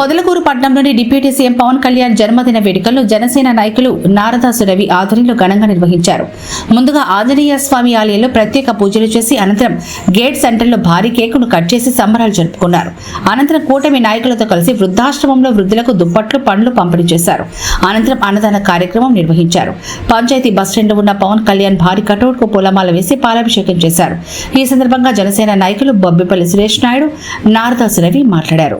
పొదలకూరు పట్టణంలోని deputy CM Pawan Kalyan జన్మదిన వేడుకల్లో జనసేన నాయకులు నారదాసు రవి ఆధ్వర్యంలో ఘనంగా నిర్వహించారు. ముందుగా ఆంజనేయ స్వామి ఆలయంలో ప్రత్యేక పూజలు చేసి అనంతరం గేట్ సెంటర్లో భారీ కేకును కట్ చేసి సంబరాలు జరుపుకున్నారు. అనంతరం కూటమి నాయకులతో కలిసి వృద్ధాశ్రమంలో వృద్ధులకు దుప్పట్లు పండ్లు పంపిణీ చేశారు. అనంతరం అన్నదాన కార్యక్రమం నిర్వహించారు. పంచాయతీ బస్టాండ్ ఉన్న పవన్ కళ్యాణ్ భారీ కటౌట్ పూలమాల వేసి పాలాభిషేకం చేశారు. ఈ సందర్భంగా జనసేన నాయకులు బొబ్బిపల్లి సురేష్ నాయుడు నారదాసు రవి మాట్లాడారు.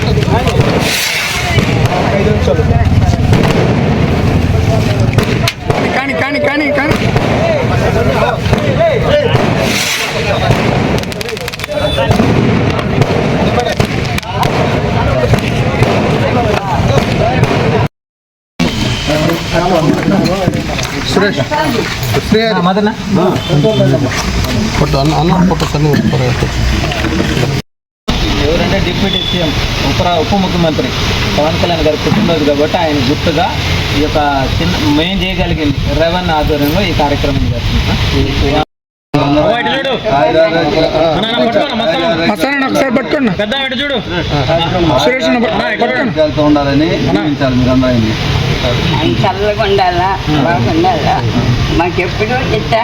ఫోటో అన్న ఎవరంటే డిప్యూటీ సీఎం ఉప ఉప ముఖ్యమంత్రి పవన్ కళ్యాణ్ గారి పుట్టినరోజు కాబట్టి ఆయన గుర్తుగా ఈ యొక్క చిన్న మేము చేయగలిగింది రెవెన్ ఆధ్వర్యంలో ఈ కార్యక్రమం చేస్తున్నాం ఒకసారి పట్టుకోండి పెద్ద చూడు. సురేష్ ఉండాలని చల్లగా ఉండాలా? బాగుండాలా? ఇట్ట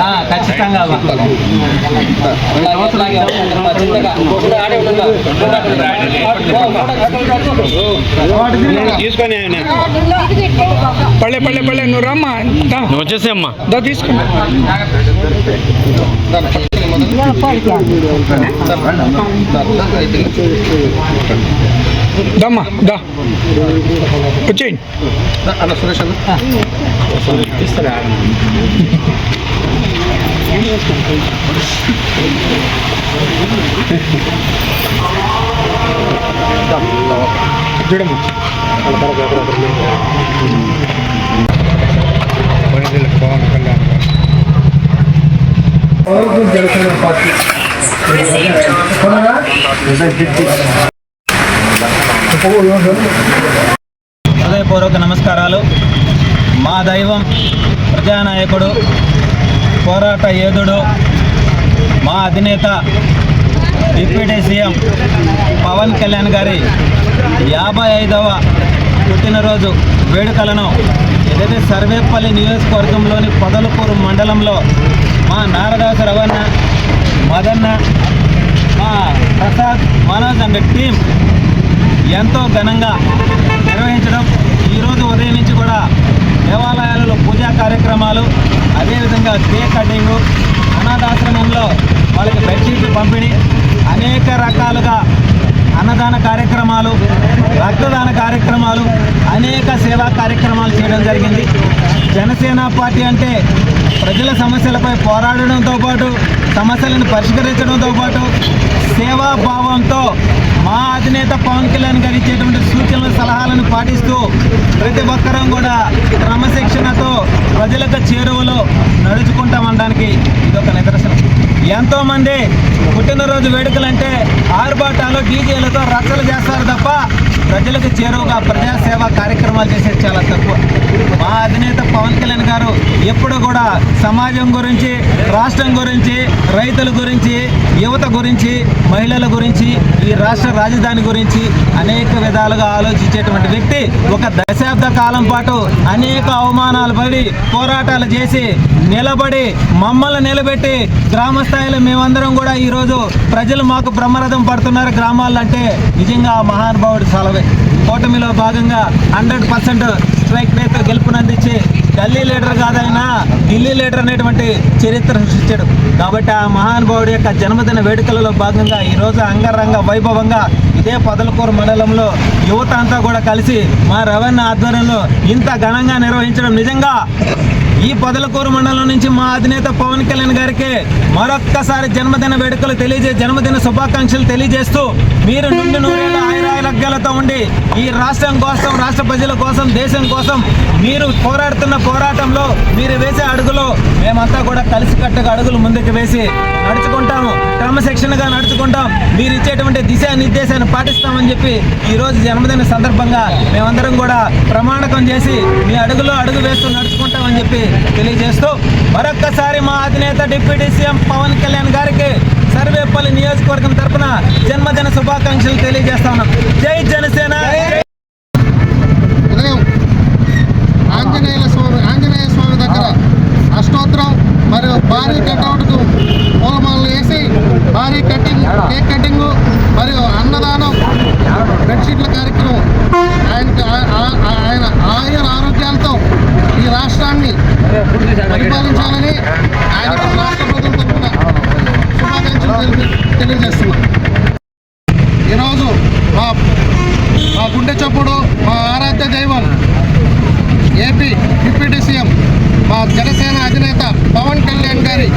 ఆ, ఖచ్చితంగా. చిన్నగా. పళ్ళే పళ్ళే పళ్ళే నువ్వు రమ్మా. దా. వచ్చేసేమ్మా దా తీసుకుని. దమ్మా దా. వచ్చేయండి అన్న సురేష్ అన్న. చూడమ్మా. పవన్ కళ్యాణ్ జనసేన పార్టీ హృదయపూర్వక నమస్కారాలు. మా దైవం ప్రజానాయకుడు పోరాట యోధుడు మా అధినేత డిప్యూటీ సీఎం పవన్ కళ్యాణ్ గారి యాభై ఐదవ పుట్టినరోజు వేడుకలను ఏదైతే సర్వేపల్లి నియోజకవర్గంలోని పొదలపూరు మండలంలో మా నారదాస రవణ మదన్న మా ప్రసాద్ మనోజ్ అండ్ టీం ఎంతో ఘనంగా నిర్వహించడం. ఈరోజు ఉదయం నుంచి కూడా దేవాలయాలలో పూజా కార్యక్రమాలు అదేవిధంగా కేక్ కటింగు అనాథాశ్రమంలో వాళ్ళకి బెడ్షీట్లు పంపిణీ అనేక రకాలుగా అన్నదాన కార్యక్రమాలు రక్తదాన కార్యక్రమాలు అనేక సేవా కార్యక్రమాలు చేయడం జరిగింది. జనసేన పార్టీ అంటే ప్రజల సమస్యలపై పోరాడడంతో పాటు సమస్యలను పరిష్కరించడంతో పాటు సేవాభావంతో మా అధినేత పవన్ కళ్యాణ్ గారు ఇచ్చేటువంటి సూచనలు సలహాలను పాటిస్తూ ప్రతి ఒక్కరం కూడా క్రమశిక్షణతో ప్రజలకు చేరువలో నడుచుకుంటామనడానికి ఇదొక నిదర్శనం. ఎంతోమంది పుట్టినరోజు వేడుకలంటే ఆర్భాటాలు డీజేలతో రచ్చలు చేస్తారు తప్ప ప్రజలకు చేరువగా ప్రజాసేవ కార్యక్రమాలు చేసేది చాలా తక్కువ. మా అధినేత పవన్ కళ్యాణ్ గారు ఎప్పుడు కూడా సమాజం గురించి రాష్ట్రం గురించి రైతుల గురించి యువత గురించి మహిళల గురించి ఈ రాష్ట్ర రాజధాని గురించి అనేక విధాలుగా ఆలోచించేటువంటి వ్యక్తి ఒక దశాబ్ద కాలం పాటు అనేక అవమానాలు పడి పోరాటాలు చేసి నిలబడి మమ్మల్ని నిలబెట్టి గ్రామ స్థాయిలో మేమందరం కూడా ఈరోజు ప్రజలు మాకు బ్రహ్మరథం పడుతున్నారు గ్రామాలంటే. నిజంగా ఆ మహానుభావుడు సెలవే కూటమిలో భాగంగా హండ్రెడ్ పర్సెంట్ స్ట్రైక్ రేట్ గెలుపునందించి ఢిల్లీ లీడర్ కాదైనా ఢిల్లీ లీడర్ అనేటువంటి చరిత్ర సృష్టించాడు. కాబట్టి ఆ మహానుభావుడి యొక్క జన్మదిన వేడుకలలో భాగంగా ఈరోజు అంగరంగ వైభవంగా ఇదే పొదలకూరు మండలంలో యువత అంతా కూడా కలిసి మా రవణ ఆధ్వర్యంలో ఇంత ఘనంగా నిర్వహించడం నిజంగా ఈ పొదలకూరు మండలం నుంచి మా అధినేత పవన్ కళ్యాణ్ గారికి మరొక్కసారి జన్మదిన వేడుకలు తెలియజే జన్మదిన శుభాకాంక్షలు తెలియజేస్తూ మీరు నుండి నూరేళ్ళ ఆయురాలగ్గాలతో ఉండి ఈ రాష్ట్రం కోసం రాష్ట్ర ప్రజల కోసం దేశం కోసం మీరు పోరాడుతున్న పోరాటంలో మీరు వేసే అడుగులో మేమంతా కూడా కలిసికట్టుగా అడుగులు ముందుకు వేసి నడుచుకుంటాము. క్రమశిక్షణగా నడుచుకుంటాం. మీరు ఇచ్చేటువంటి దిశానిర్దేశాన్ని పాటిస్తామని చెప్పి ఈరోజు జన్మదిన సందర్భంగా మేమందరం కూడా ప్రమాణకం చేసి మీ అడుగులో అడుగు వేస్తూ నడుచుకుంటామని చెప్పి తెలియజేస్తూ మరొక్కసారి మా అధినేత డిప్యూటీ సీఎం పవన్ కళ్యాణ్ గారికి సర్వేపల్లి నియోజకవర్గం తరపున జన్మదిన శుభాకాంక్షలు తెలియజేస్తా ఉన్నాం. జై జనసేన జై ఉదయం ఆంజనేయుల స్వామి ఆంజనేయ స్వామి దగ్గర అష్టోత్తరం మరియు భారీ కట్అవుట్కు పూలమాలలు వేసి భారీ కటింగ్ కేక్ కటింగ్ మరియు అన్నదానం బెడ్షీట్ల కార్యక్రమం ఆయనకి ఆ- ఆ- ఆ- ఆయన ఆయుర ఆరోగ్యాలతో ఈ రాష్ట్రాన్ని పరిపాలించాలని ఆయనకు రాష్ట్ర ప్రజల తరఫున శుభాకాంక్షలు తెలియజేస్తున్నాం. ఈరోజు మా మా గుండె చప్పుడు మా ఆరాధ్య దైవం ఏపీ డిప్యూటీ సీఎం మా జనసేన అధినేత పవన్ కళ్యాణ్ గారి